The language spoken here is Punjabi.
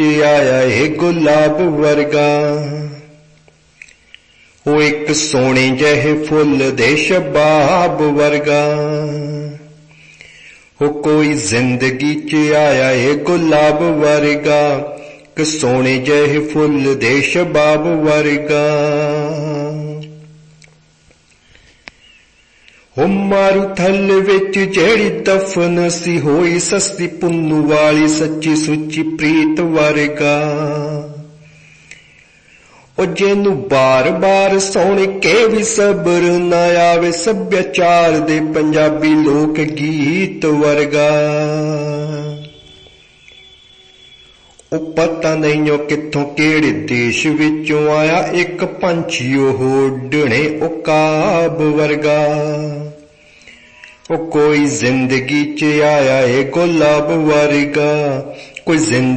ਵਿੱਚ ਆਇਆ ਏ ਗੁਲਾਬ ਵਰਗਾ। ਉਹ ਇੱਕ ਸੋਹਣੇ ਜਿਹੇ ਫੁੱਲ ਦੇ ਸ਼ਬਾਬ ਵਰਗਾ। ਉਹ ਕੋਈ ਜ਼ਿੰਦਗੀ ਚ ਆਇਆ ਏ ਗੁਲਾਬ ਵਰਗਾ। ਕਿ ਸੋਹਣੇ ਜਿਹੇ ਫੁੱਲ ਦੇ ਸ਼ਬਾਬ ਵਰਗਾ। ਹੋ ਮਾਰੂ ਥੱਲ ਵਿੱਚ ਜਿਹੜੀ ਦਫਨ ਸੀ ਹੋਈ ਸਸਤੀ ਪੁੰਨੂ ਵਾਲੀ ਸੱਚੀ ਸੁੱਚੀ ਪ੍ਰੀਤ ਵਰਗਾ। ਉਹ ਜਿਹਨੂੰ ਬਾਰ-ਬਾਰ ਸੁਣ ਕੇ ਵੀ ਸਬਰ ਨਾ ਆਵੇ, ਸੱਭਿਆਚਾਰ ਦੇ ਪੰਜਾਬੀ ਲੋਕ ਗੀਤ ਵਰਗਾ। ਉਹ ਪਤਾ ਨਹੀਂ ਉਹ ਕਿੱਥੋਂ ਕਿਹੜੇ ਦੇਸ਼ ਵਿੱਚੋਂ ਆਇਆ, ਇੱਕ ਪੰਛੀ ਉਹ ਉੱਡਣੇ ਉਹ ਕਾਬ ਵਰਗਾ। ਉਹ ਕੋਈ ਜ਼ਿੰਦਗੀ ਚ ਆਇਆ ਏ ਗੁਲਾਬ ਵਰਗਾ। ਕੋਈ ਜ਼ਿੰਦਗੀ